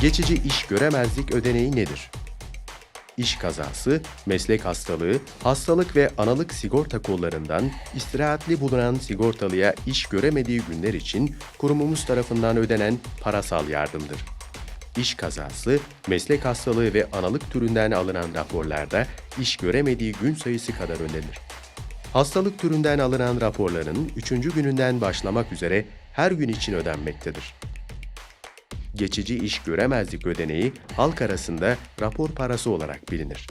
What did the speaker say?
Geçici iş göremezlik ödeneği nedir? İş kazası, meslek hastalığı, hastalık ve analık sigorta kollarından istirahatli bulunan sigortalıya iş göremediği günler için kurumumuz tarafından ödenen parasal yardımdır. İş kazası, meslek hastalığı ve analık türünden alınan raporlarda iş göremediği gün sayısı kadar ödenir. Hastalık türünden alınan raporların 3. gününden başlamak üzere her gün için ödenmektedir. Geçici iş göremezlik ödeneği halk arasında rapor parası olarak bilinir.